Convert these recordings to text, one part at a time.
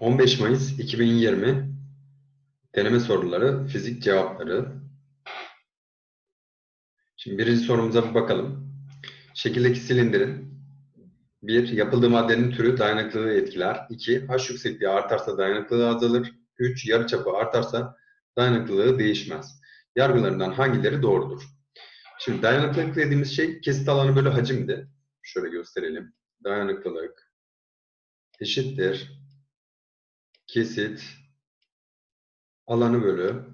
15 Mayıs 2020 deneme soruları, fizik cevapları. Şimdi birinci sorumuza bir bakalım. Şekildeki silindirin bir Yapıldığı maddenin türü dayanıklılığı etkiler. 2. H yüksekliği artarsa dayanıklılığı azalır. 3. Yarıçapı artarsa dayanıklılığı değişmez. Yargılarından hangileri doğrudur? Şimdi dayanıklılık dediğimiz şey kesit alanı bölü hacimdi. Şöyle gösterelim. Dayanıklılık eşittir kesit alanı bölü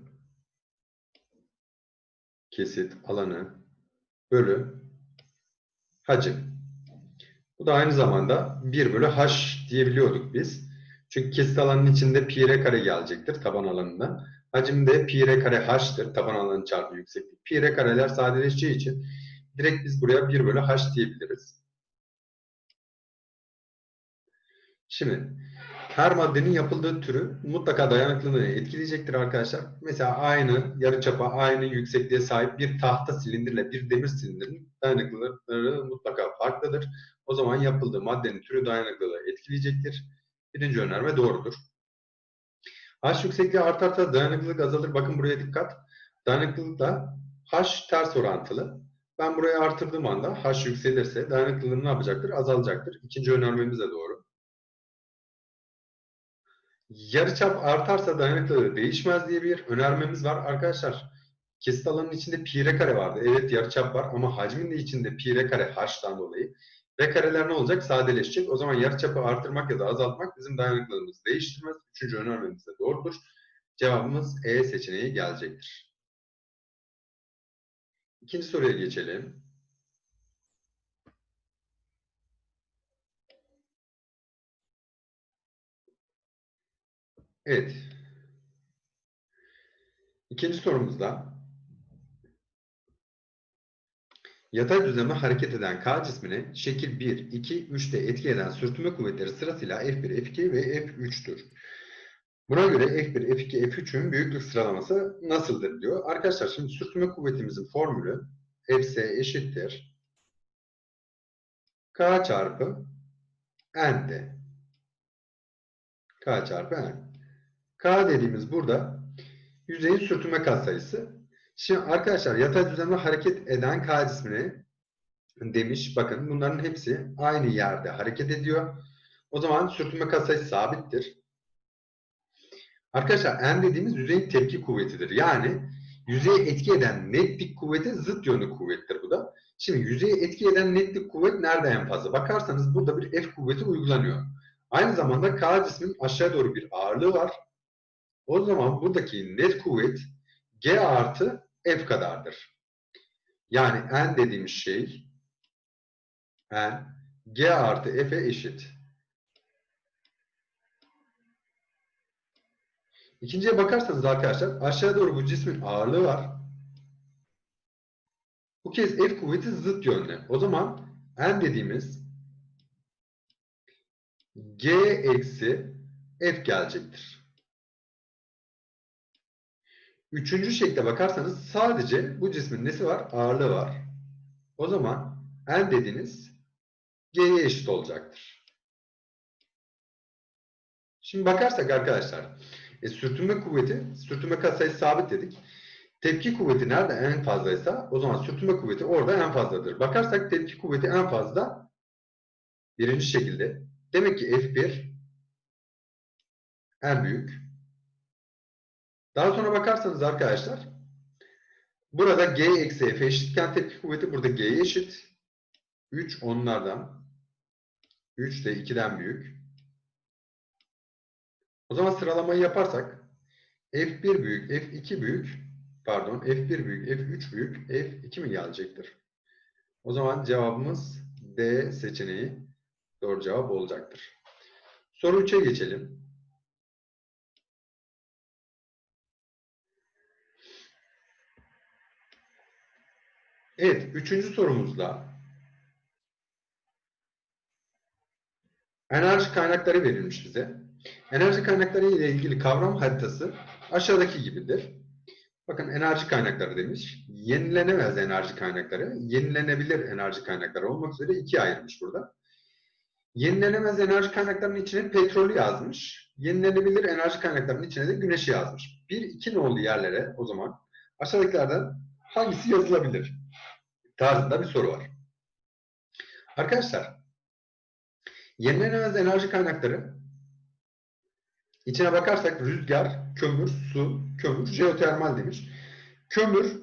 kesit alanı bölü hacim. Bu da aynı zamanda 1 bölü h diyebiliyorduk biz. Çünkü kesit alanının içinde pi r kare gelecektir taban alanında. Hacim de pi r kare h'tır. Taban alanı çarpı yükseklik. Pi r kareler sadeleşeceği için direkt biz buraya 1 bölü h diyebiliriz. Şimdi her maddenin yapıldığı türü mutlaka dayanıklılığını etkileyecektir arkadaşlar. Mesela aynı yarıçapa, aynı yüksekliğe sahip bir tahta silindirle bir demir silindirin dayanıklılıkları mutlaka farklıdır. O zaman yapıldığı maddenin türü dayanıklılığı etkileyecektir. Birinci önerme doğrudur. H yüksekliği artarsa dayanıklılık azalır. Bakın buraya dikkat. Dayanıklılıkla H ters orantılı. Ben burayı artırdığım anda H yükselirse dayanıklılığım ne yapacaktır? Azalacaktır. İkinci önermemiz de doğru. Yarıçap artarsa dayanıklılığı değişmez diye bir önermemiz var. Arkadaşlar kesit alanının içinde pi r kare vardı. Evet yarıçap var ama hacmin de içinde pi r kare h'tan dolayı. R kareler ne olacak? Sadeleşecek. O zaman yarıçapı artırmak ya da azaltmak bizim dayanıklılığımızı değiştirmez. Üçüncü önermemiz de doğrudur. Cevabımız E seçeneği gelecektir. İkinci soruya geçelim. Evet. İkinci sorumuzda yatay düzlemde hareket eden K cismine şekil 1, 2, 3'te etki eden sürtünme kuvvetleri sırasıyla F1, F2 ve F3'tür. Buna göre F1, F2, F3'ün büyüklük sıralaması nasıldır diyor. Arkadaşlar şimdi sürtünme kuvvetimizin formülü Fs eşittir K çarpı N'de. K çarpı N. K dediğimiz burada yüzeyin sürtünme katsayısı. Şimdi arkadaşlar yatay düzlemde hareket eden K cismini demiş. Bakın bunların hepsi aynı yerde hareket ediyor. O zaman sürtünme katsayısı sabittir. Arkadaşlar N dediğimiz yüzeyin tepki kuvvetidir. Yani yüzeye etki eden net dik kuvvete zıt yönlü kuvvettir bu da. Şimdi yüzeye etki eden net dik kuvvet nerede en fazla? Bakarsanız burada bir F kuvveti uygulanıyor. Aynı zamanda K cismin aşağı doğru bir ağırlığı var. O zaman buradaki net kuvvet G artı F kadardır. Yani N dediğimiz şey N G artı F'e eşit. İkinciye bakarsanız arkadaşlar aşağı doğru bu cismin ağırlığı var. Bu kez F kuvveti zıt yönde. O zaman N dediğimiz G eksi F gelecektir. Üçüncü şekle bakarsanız sadece bu cismin nesi var? Ağırlığı var. O zaman N dediğiniz G'ye eşit olacaktır. Şimdi bakarsak arkadaşlar e, sürtünme kuvveti, sürtünme katsayısı sabit dedik. Tepki kuvveti nerede en fazlaysa o zaman sürtünme kuvveti orada en fazladır. Bakarsak tepki kuvveti en fazla birinci şekilde. Demek ki F1 en büyük. Daha sonra bakarsanız arkadaşlar burada G eksi F eşitken tepki kuvveti burada G'ye eşit. 3 onlardan. 3 de 2'den büyük. O zaman sıralamayı yaparsak F1 büyük, F2 büyük, pardon F1 büyük, F3 büyük, F2 mi gelecektir? O zaman cevabımız D seçeneği doğru cevap olacaktır. Soru 3'e geçelim. Evet, üçüncü sorumuzda enerji kaynakları verilmiş bize. Enerji kaynakları ile ilgili kavram haritası aşağıdaki gibidir. Bakın enerji kaynakları demiş. Yenilenemez enerji kaynakları, yenilenebilir enerji kaynakları olmak üzere ikiye ayrılmış burada. Yenilenemez enerji kaynaklarının içine petrolü yazmış. Yenilenebilir enerji kaynaklarının içine de güneşi yazmış. 1, 2 nolu yerlere o zaman aşağıdakilerden hangisi yazılabilir? Tarzında bir soru var. Arkadaşlar, yenilenemez enerji kaynakları içine bakarsak rüzgar, kömür, su, kömür, jeotermal demiş. Kömür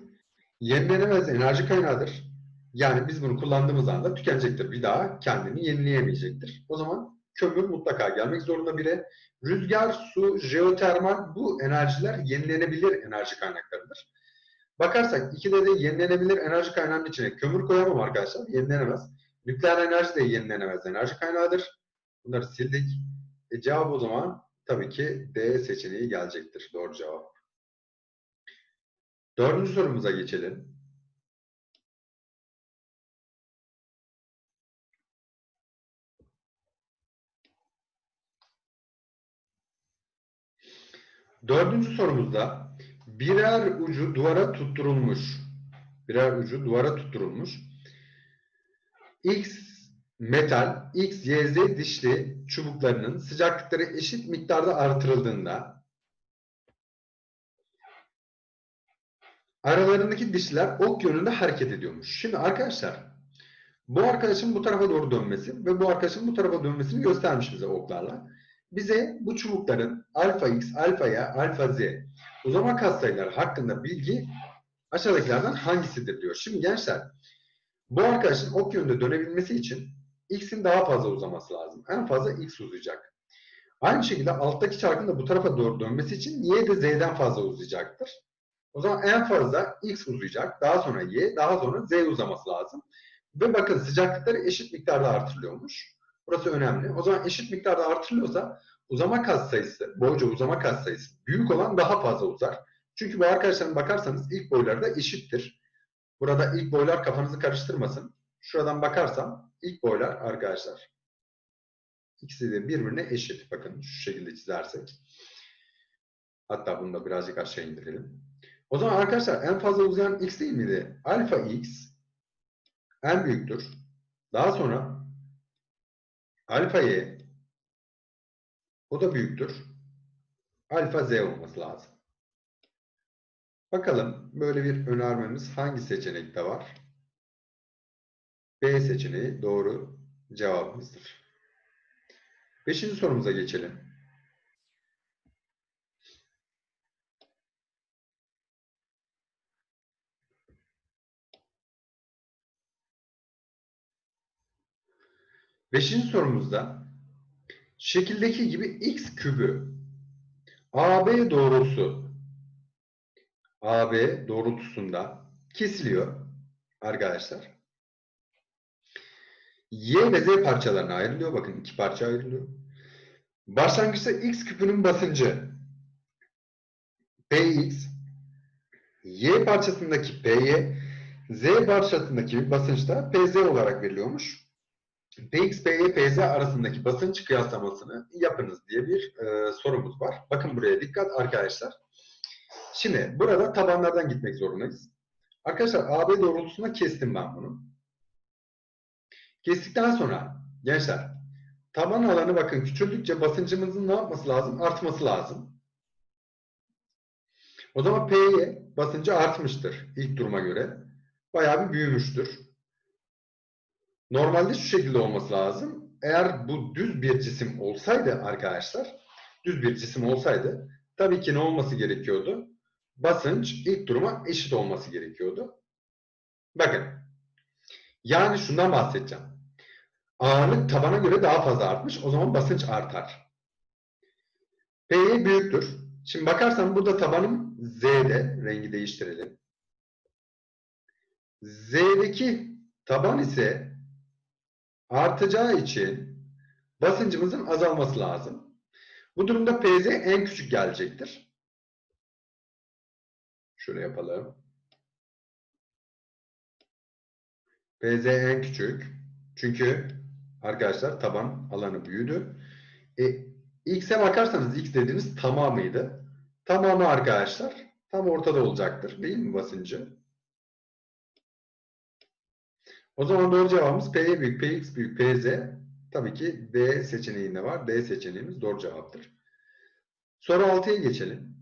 yenilenemez enerji kaynağıdır. Yani biz bunu kullandığımız anda tükenecektir. Bir daha kendini yenileyemeyecektir. O zaman kömür mutlaka gelmek zorunda bire. Rüzgar, su, jeotermal bu enerjiler yenilenebilir enerji kaynaklarıdır. Bakarsak ikide de yenilenebilir enerji kaynağının içine kömür koyamam arkadaşlar. Yenilenemez. Nükleer enerji de yenilenemez enerji kaynağıdır. Bunları sildik. E, cevap o zaman tabii ki D seçeneği gelecektir. Doğru cevap. Dördüncü sorumuza geçelim. Dördüncü sorumuzda birer ucu duvara tutturulmuş. Birer ucu duvara tutturulmuş. X metal, X, Y, Z dişli çubuklarının sıcaklıkları eşit miktarda artırıldığında aralarındaki dişler ok yönünde hareket ediyormuş. Şimdi arkadaşlar bu arkadaşın bu tarafa doğru dönmesi ve bu arkadaşın bu tarafa dönmesini göstermiş bize oklarla. Bize bu çubukların alfa x, alfa y, alfa z uzama katsayıları hakkında bilgi aşağıdakilerden hangisidir diyor. Şimdi gençler bu arkadaşın ok yönünde dönebilmesi için x'in daha fazla uzaması lazım. En fazla x uzayacak. Aynı şekilde alttaki çarkın da bu tarafa doğru dönmesi için y de z'den fazla uzayacaktır. O zaman en fazla x uzayacak. Daha sonra y, daha sonra z uzaması lazım. Ve bakın sıcaklıkları eşit miktarda artırılıyormuş. Burası önemli. O zaman eşit miktarda artırılıyorsa uzama katsayısı, boyca uzama katsayısı büyük olan daha fazla uzar. Çünkü bu arkadaşların bakarsanız ilk boyları da eşittir. Burada ilk boylar kafanızı karıştırmasın. Şuradan bakarsam ilk boylar arkadaşlar ikisi de birbirine eşit. Bakın şu şekilde çizersek. Hatta bunu da birazcık aşağı indirelim. O zaman arkadaşlar en fazla uzayan x değil miydi? Alfa x en büyüktür. Daha sonra alfa y o da büyüktür. Alfa z olması lazım. Bakalım böyle bir önermemiz hangi seçenekte var? B seçeneği doğru cevabımızdır. Beşinci sorumuza geçelim. Beşinci sorumuzda şekildeki gibi x kübü AB doğrusu AB doğrultusunda kesiliyor arkadaşlar. Y ve Z parçalarına ayrılıyor. Bakın iki parça ayrılıyor. Başlangıçta x küpünün basıncı Px Y parçasındaki Py Z parçasındaki basınç da Pz olarak veriliyormuş. Px, Py, Pz arasındaki basınç kıyaslamasını yapınız diye bir e, sorumuz var. Bakın buraya dikkat arkadaşlar. Şimdi burada tabanlardan gitmek zorundayız. Arkadaşlar AB doğrultusunda kestim ben bunu. Kestikten sonra gençler taban alanı bakın küçüldükçe basıncımızın ne yapması lazım? Artması lazım. O zaman P'ye basıncı artmıştır ilk duruma göre. Bayağı bir büyümüştür. Normalde şu şekilde olması lazım. Eğer bu düz bir cisim olsaydı arkadaşlar, düz bir cisim olsaydı tabii ki ne olması gerekiyordu? Basınç ilk duruma eşit olması gerekiyordu. Bakın. Yani şundan bahsedeceğim. Ağırlık tabana göre daha fazla artmış. O zaman basınç artar. P'ye büyüktür. Şimdi bakarsan burada tabanım Z'de. Rengi değiştirelim. Z'deki taban ise artacağı için basıncımızın azalması lazım. Bu durumda PZ en küçük gelecektir. Şöyle yapalım. PZ en küçük. Çünkü arkadaşlar taban alanı büyüdü. E, X'e bakarsanız X dediğiniz tamamıydı. Tamamı arkadaşlar tam ortada olacaktır. Değil mi basıncı? O zaman doğru cevabımız P'ye büyük, Px büyük, Pz tabii ki D seçeneğinde var. D seçeneğimiz doğru cevaptır. Soru 6'ya geçelim.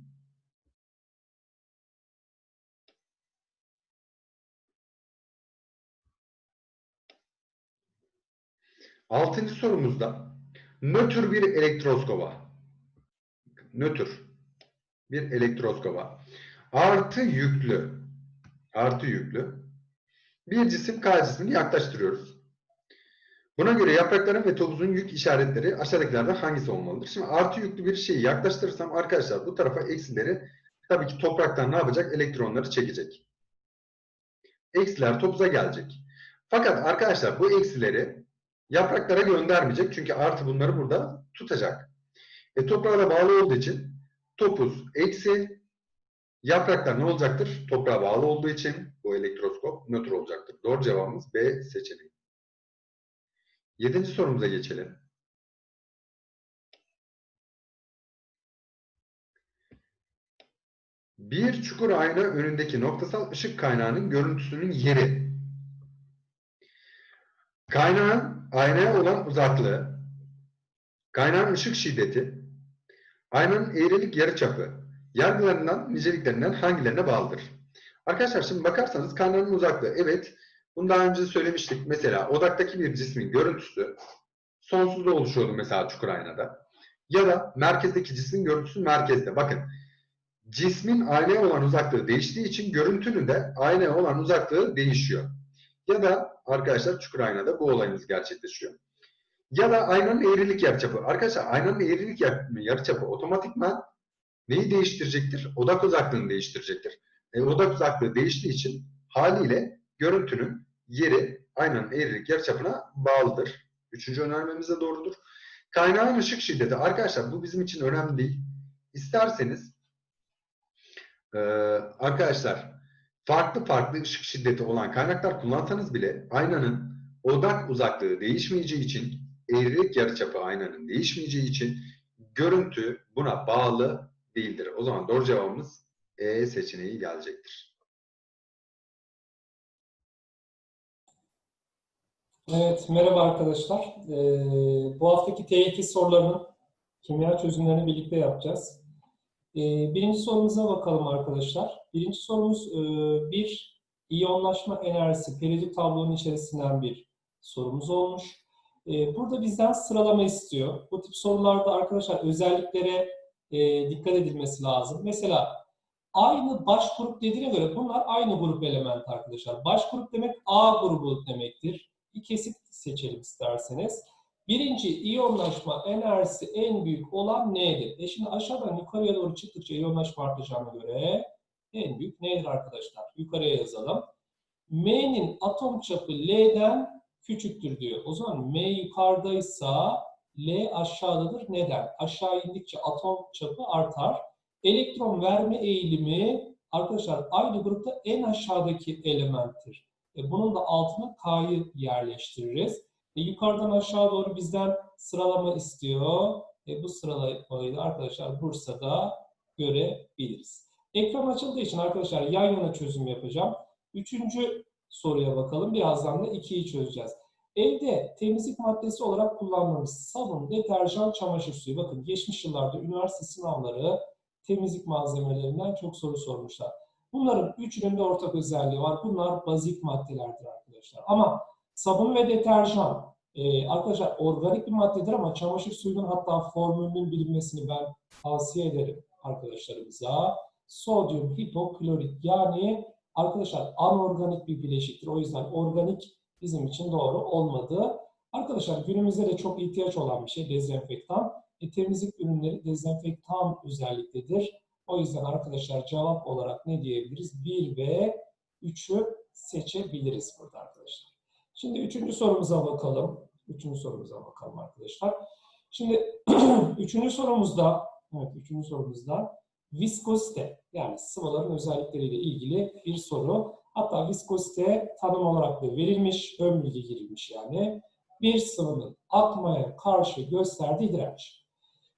Altıncı sorumuzda nötr bir elektroskoba nötr bir elektroskoba artı yüklü artı yüklü bir cisim K cismini yaklaştırıyoruz. Buna göre yaprakların ve topuzun yük işaretleri aşağıdakilerden hangisi olmalıdır? Şimdi artı yüklü bir şeyi yaklaştırırsam arkadaşlar bu tarafa eksileri tabii ki topraktan ne yapacak? Elektronları çekecek. Eksiler topuza gelecek. Fakat arkadaşlar bu eksileri yapraklara göndermeyecek. Çünkü artı bunları burada tutacak. E, toprağa bağlı olduğu için topuz eksi yapraklar ne olacaktır? Toprağa bağlı olduğu için bu nötr olacaktır. Doğru cevabımız B seçeneği. Yedinci sorumuza geçelim. Bir çukur ayna önündeki noktasal ışık kaynağının görüntüsünün yeri. Kaynağın aynaya olan uzaklığı, kaynağın ışık şiddeti, aynanın eğrilik yarıçapı, yargılarından, niceliklerinden hangilerine bağlıdır? Arkadaşlar şimdi bakarsanız kaynağın uzaklığı, evet bunu daha önce söylemiştik. Mesela odaktaki bir cismin görüntüsü sonsuzda oluşuyordu mesela çukur aynada. Ya da merkezdeki cismin görüntüsü merkezde. Bakın cismin aynaya olan uzaklığı değiştiği için görüntünün de aynaya olan uzaklığı değişiyor. Ya da arkadaşlar çukur aynada bu olayımız gerçekleşiyor. Ya da aynanın eğrilik yarıçapı. Arkadaşlar aynanın eğrilik yarıçapı otomatikman neyi değiştirecektir? Odak uzaklığını değiştirecektir. E, odak uzaklığı değiştiği için haliyle görüntünün yeri aynanın eğrilik yarıçapına bağlıdır. Üçüncü önermemiz de doğrudur. Kaynağın ışık şiddeti. Arkadaşlar bu bizim için önemli değil. İsterseniz e, arkadaşlar farklı farklı ışık şiddeti olan kaynaklar kullansanız bile aynanın odak uzaklığı değişmeyeceği için eğrilik yarıçapı aynanın değişmeyeceği için görüntü buna bağlı değildir. O zaman doğru cevabımız E seçeneği gelecektir. Evet, merhaba arkadaşlar. Ee, bu haftaki TYT sorularının kimya çözümlerini birlikte yapacağız. Ee, birinci sorumuza bakalım arkadaşlar. Birinci sorumuz e, bir iyonlaşma enerjisi periyodik tablonun içerisinden bir sorumuz olmuş. Ee, burada bizden sıralama istiyor. Bu tip sorularda arkadaşlar özelliklere e, dikkat edilmesi lazım. Mesela aynı baş grup dediğine göre bunlar aynı grup element arkadaşlar. Baş grup demek A grubu demektir bir kesit seçelim isterseniz. Birinci iyonlaşma enerjisi en büyük olan N'dir. E şimdi aşağıdan yukarıya doğru çıktıkça iyonlaşma artacağına göre en büyük N'dir arkadaşlar. Yukarıya yazalım. M'nin atom çapı L'den küçüktür diyor. O zaman M yukarıdaysa L aşağıdadır. Neden? Aşağı indikçe atom çapı artar. Elektron verme eğilimi arkadaşlar aynı grupta en aşağıdaki elementtir. E, bunun da altına K'yı yerleştiririz. E, yukarıdan aşağı doğru bizden sıralama istiyor. E, bu sıralamayı da arkadaşlar Bursa'da görebiliriz. Ekran açıldığı için arkadaşlar yan yana çözüm yapacağım. Üçüncü soruya bakalım. Birazdan da ikiyi çözeceğiz. Evde temizlik maddesi olarak kullandığımız sabun, deterjan, çamaşır suyu. Bakın geçmiş yıllarda üniversite sınavları temizlik malzemelerinden çok soru sormuşlar. Bunların üçünün de ortak özelliği var. Bunlar bazik maddelerdir arkadaşlar. Ama sabun ve deterjan e, arkadaşlar organik bir maddedir ama çamaşır suyunun hatta formülünün bilinmesini ben tavsiye ederim arkadaşlarımıza. Sodyum hipoklorit yani arkadaşlar anorganik bir bileşiktir. O yüzden organik bizim için doğru olmadı. Arkadaşlar günümüzde de çok ihtiyaç olan bir şey dezenfektan. E, temizlik ürünleri dezenfektan özelliktedir. O yüzden arkadaşlar cevap olarak ne diyebiliriz? 1 ve 3'ü seçebiliriz burada arkadaşlar. Şimdi üçüncü sorumuza bakalım. Üçüncü sorumuza bakalım arkadaşlar. Şimdi üçüncü sorumuzda, evet üçüncü sorumuzda viskozite yani sıvıların özellikleriyle ilgili bir soru. Hatta viskozite tanım olarak da verilmiş, ön bilgi girilmiş yani. Bir sıvının akmaya karşı gösterdiği direnç.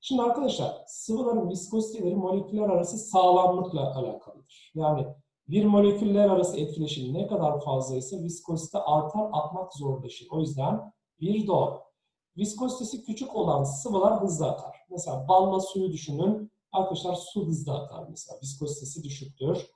Şimdi arkadaşlar sıvıların viskoziteleri moleküller arası sağlamlıkla alakalıdır. Yani bir moleküller arası etkileşim ne kadar fazlaysa viskozite artar, atmak zorlaşır. O yüzden bir doğru. viskozitesi küçük olan sıvılar hızlı akar. Mesela balla suyu düşünün. Arkadaşlar su hızlı akar mesela. Viskozitesi düşüktür.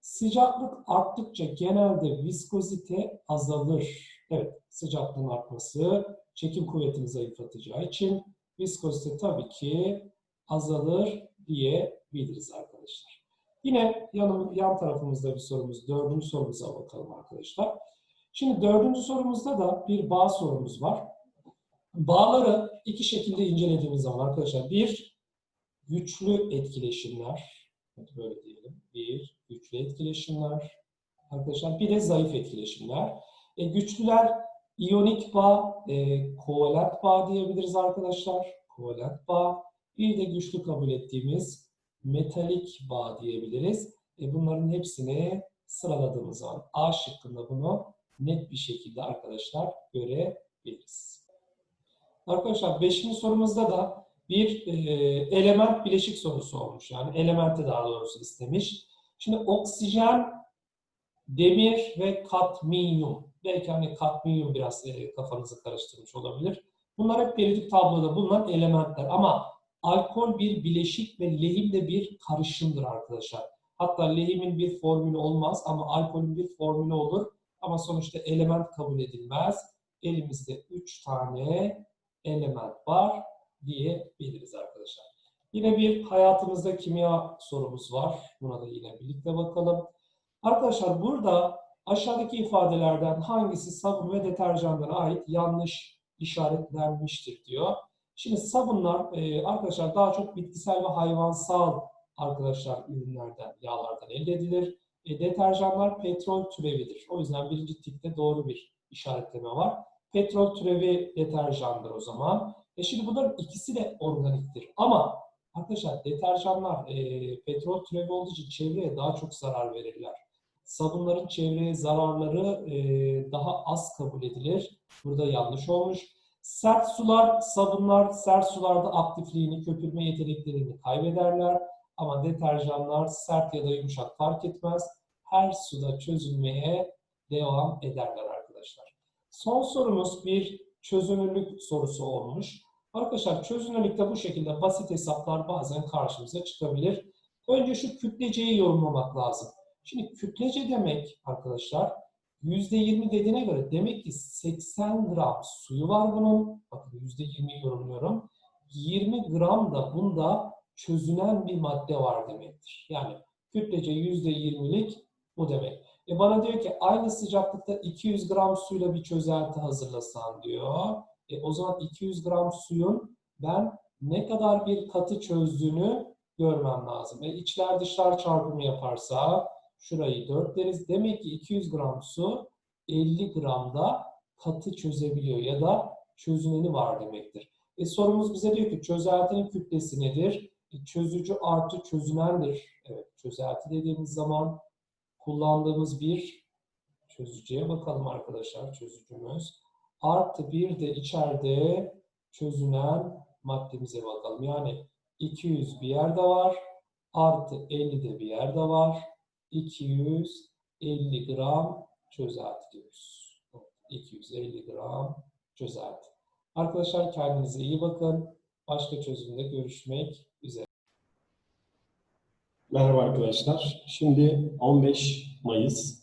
Sıcaklık arttıkça genelde viskozite azalır. Evet, sıcaklığın artması çekim kuvvetini zayıflatacağı için viskozite tabii ki azalır diyebiliriz arkadaşlar. Yine yanım, yan tarafımızda bir sorumuz, dördüncü sorumuza bakalım arkadaşlar. Şimdi dördüncü sorumuzda da bir bağ sorumuz var. Bağları iki şekilde incelediğimiz zaman arkadaşlar bir güçlü etkileşimler, böyle diyelim, bir güçlü etkileşimler, arkadaşlar bir de zayıf etkileşimler. E, güçlüler iyonik bağ, e, kovalent bağ diyebiliriz arkadaşlar, kovalent bağ. Bir de güçlü kabul ettiğimiz metalik bağ diyebiliriz. E, bunların hepsini sıraladığımız zaman A şıkkında bunu net bir şekilde arkadaşlar görebiliriz. Arkadaşlar 5. sorumuzda da bir e, element bileşik sorusu olmuş. Yani elementi daha doğrusu istemiş. Şimdi oksijen, demir ve kadmiyum. Belki hani kadmiyum biraz e, kafanızı karıştırmış olabilir. Bunlar hep periyodik tabloda bulunan elementler. Ama alkol bir bileşik ve lehim de bir karışımdır arkadaşlar. Hatta lehimin bir formülü olmaz ama alkolün bir formülü olur. Ama sonuçta element kabul edilmez. Elimizde 3 tane element var diyebiliriz arkadaşlar. Yine bir hayatımızda kimya sorumuz var. Buna da yine birlikte bakalım. Arkadaşlar burada aşağıdaki ifadelerden hangisi sabun ve deterjanlara ait yanlış işaretlenmiştir diyor. Şimdi sabunlar e, arkadaşlar daha çok bitkisel ve hayvansal arkadaşlar ürünlerden, yağlardan elde edilir. E, deterjanlar petrol türevidir. O yüzden birinci tipte doğru bir işaretleme var. Petrol türevi deterjandır o zaman. E şimdi bunların ikisi de organiktir. Ama arkadaşlar deterjanlar e, petrol türevi olduğu için çevreye daha çok zarar verirler. Sabunların çevreye zararları e, daha az kabul edilir. Burada yanlış olmuş. Sert sular, sabunlar sert sularda aktifliğini, köpürme yeteneklerini kaybederler. Ama deterjanlar sert ya da yumuşak fark etmez. Her suda çözülmeye devam ederler arkadaşlar. Son sorumuz bir çözünürlük sorusu olmuş. Arkadaşlar çözünürlükte bu şekilde basit hesaplar bazen karşımıza çıkabilir. Önce şu kütleceyi yorumlamak lazım. Şimdi kütlece demek arkadaşlar %20 dediğine göre demek ki 80 gram suyu var bunun. Bakın %20'yi yorumluyorum. 20 gram da bunda çözünen bir madde var demektir. Yani kütlece %20'lik bu demek. E bana diyor ki aynı sıcaklıkta 200 gram suyla bir çözelti hazırlasan diyor. E o zaman 200 gram suyun ben ne kadar bir katı çözdüğünü görmem lazım. E içler dışlar çarpımı yaparsa şurayı 4 deriz. Demek ki 200 gram su 50 gramda katı çözebiliyor ya da çözüneni var demektir. E sorumuz bize diyor ki çözeltinin kütlesi nedir? E çözücü artı çözünendir. Evet çözelti dediğimiz zaman kullandığımız bir çözücüye bakalım arkadaşlar çözücümüz. Artı bir de içeride çözünen maddemize bakalım. Yani 200 bir yerde var. Artı 50 de bir yerde var. 250 gram çözelti diyoruz. 250 gram çözelti. Arkadaşlar kendinize iyi bakın. Başka çözümde görüşmek üzere. Merhaba arkadaşlar. Şimdi 15 Mayıs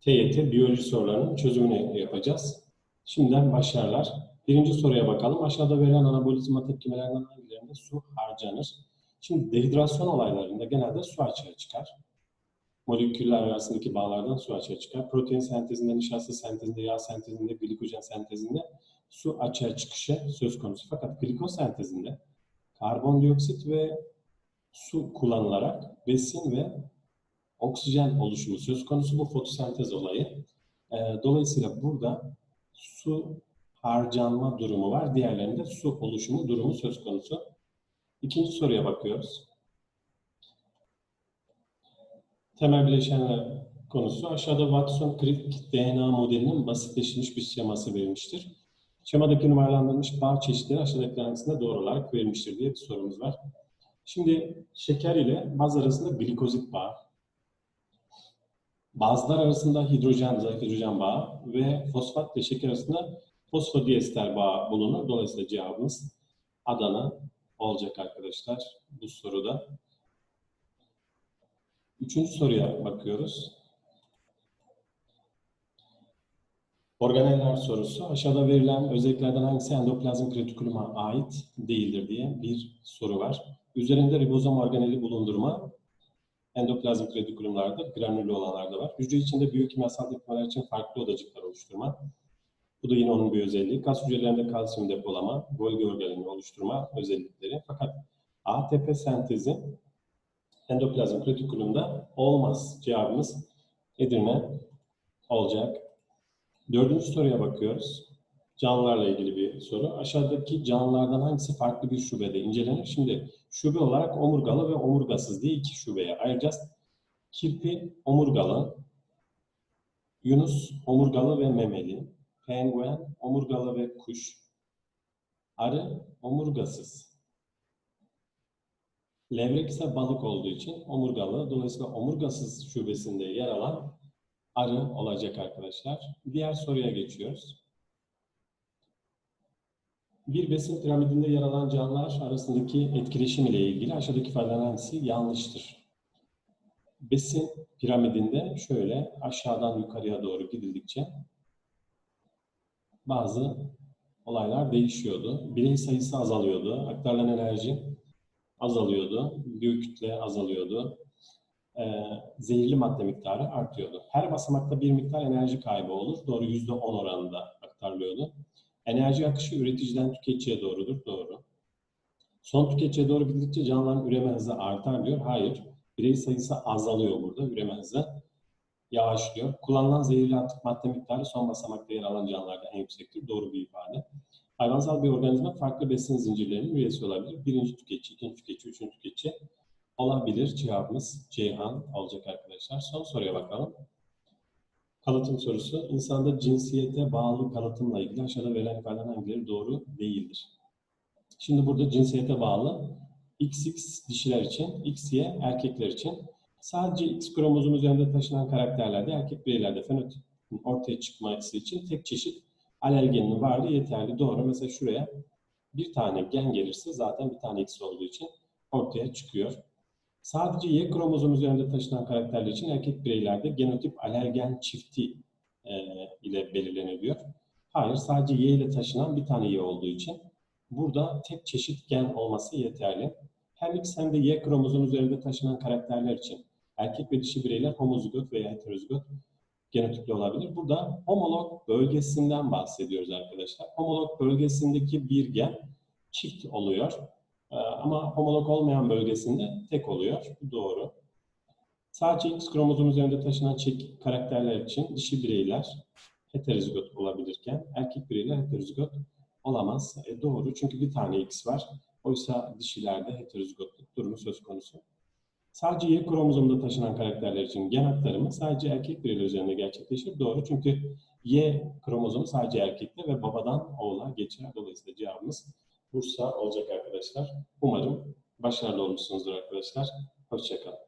TYT biyoloji sorularının çözümünü yapacağız. Şimdiden başlarlar. Birinci soruya bakalım. Aşağıda verilen anabolizma tepkimelerinden hangilerinde su harcanır? Şimdi dehidrasyon olaylarında genelde su açığa çıkar. Moleküller arasındaki bağlardan su açığa çıkar. Protein sentezinde, nişasta sentezinde, yağ sentezinde, glikojen sentezinde su açığa çıkışı söz konusu. Fakat glikoz sentezinde karbondioksit ve su kullanılarak besin ve oksijen oluşumu söz konusu bu fotosentez olayı. Ee, Dolayısıyla burada su harcanma durumu var. Diğerlerinde su oluşumu durumu söz konusu. İkinci soruya bakıyoruz. Temel bileşenler konusu. Aşağıda Watson-Crick DNA modelinin basitleştirilmiş bir şeması verilmiştir. Şemadaki numaralandırılmış bağ çeşitleri aşağıdakiler arasında doğru olarak verilmiştir diye bir sorumuz var. Şimdi şeker ile baz arasında glikozit bağı, bazlar arasında hidrojen, zayıf hidrojen bağı ve fosfat ile şeker arasında fosfodiester bağı bulunur. Dolayısıyla cevabımız Adana olacak arkadaşlar bu soruda. Üçüncü soruya bakıyoruz. Organeller sorusu. Aşağıda verilen özelliklerden hangisi endoplazm retikuluma ait değildir diye bir soru var. Üzerinde ribozom organeli bulundurma endoplazmik retikulumlarda, granüllü olanlarda var. Hücre içinde biyokimyasal tepkimeler için farklı odacıklar oluşturma. Bu da yine onun bir özelliği. Kas hücrelerinde kalsiyum depolama, Golgi organelini oluşturma özellikleri. Fakat ATP sentezi endoplazmik retikulumda olmaz. Cevabımız Edirne olacak. Dördüncü soruya bakıyoruz. Canlılarla ilgili bir soru. Aşağıdaki canlılardan hangisi farklı bir şubede incelenir? Şimdi şube olarak omurgalı ve omurgasız diye iki şubeye ayıracağız. Kirpi omurgalı, Yunus omurgalı ve memeli, penguen omurgalı ve kuş, arı omurgasız. Levrek ise balık olduğu için omurgalı. Dolayısıyla omurgasız şubesinde yer alan arı olacak arkadaşlar. Diğer soruya geçiyoruz. Bir besin piramidinde yer alan canlılar arasındaki etkileşim ile ilgili aşağıdaki ifadelerden hangisi yanlıştır? Besin piramidinde şöyle aşağıdan yukarıya doğru gidildikçe bazı olaylar değişiyordu. Birey sayısı azalıyordu. Aktarılan enerji azalıyordu. Biyokütle azalıyordu. Ee, zehirli madde miktarı artıyordu. Her basamakta bir miktar enerji kaybı olur. Doğru %10 oranında aktarılıyordu. Enerji akışı üreticiden tüketiciye doğrudur. Doğru. Son tüketiciye doğru gidildikçe canlıların üreme hızı artar diyor. Hayır. Birey sayısı azalıyor burada. Üreme hızı yavaşlıyor. Kullanılan zehirli atık madde miktarı son basamakta yer alan canlılarda en yüksektir. Doğru bir ifade. Hayvansal bir organizma farklı besin zincirlerinin üyesi olabilir. Birinci tüketici, ikinci tüketici, üçüncü tüketici olabilir. Cevabımız Ceyhan olacak arkadaşlar. Son soruya bakalım. Kalıtım sorusu. İnsanda cinsiyete bağlı kalıtımla ilgili aşağıda verilen ifadelerin hangileri doğru değildir? Şimdi burada cinsiyete bağlı XX dişiler için, XY erkekler için sadece X kromozom üzerinde taşınan karakterlerde erkek bireylerde fenotipin ortaya çıkması için tek çeşit alergenin varlığı yeterli. Doğru. Mesela şuraya bir tane gen gelirse zaten bir tane X olduğu için ortaya çıkıyor. Sadece Y kromozom üzerinde taşınan karakterler için erkek bireylerde genotip alergen çifti e, ile belirleniliyor. Hayır, sadece Y ile taşınan bir tane Y olduğu için burada tek çeşit gen olması yeterli. Hem X hem de Y kromozom üzerinde taşınan karakterler için erkek ve dişi bireyler homozigot veya heterozigot genotipli olabilir. Burada homolog bölgesinden bahsediyoruz arkadaşlar. Homolog bölgesindeki bir gen çift oluyor. Ee, Ama homolog olmayan bölgesinde tek oluyor. Bu doğru. Sadece X kromozom üzerinde taşınan çek karakterler için dişi bireyler heterozigot olabilirken erkek bireyler heterozigot olamaz. E, doğru çünkü bir tane X var. Oysa dişilerde heterozigotluk durumu söz konusu. Sadece Y kromozomunda taşınan karakterler için gen aktarımı sadece erkek bireyler üzerinde gerçekleşir. Doğru çünkü Y kromozomu sadece erkekte ve babadan oğula geçer. Dolayısıyla cevabımız Bursa olacak arkadaşlar. Umarım başarılı olmuşsunuzdur arkadaşlar. Hoşçakalın.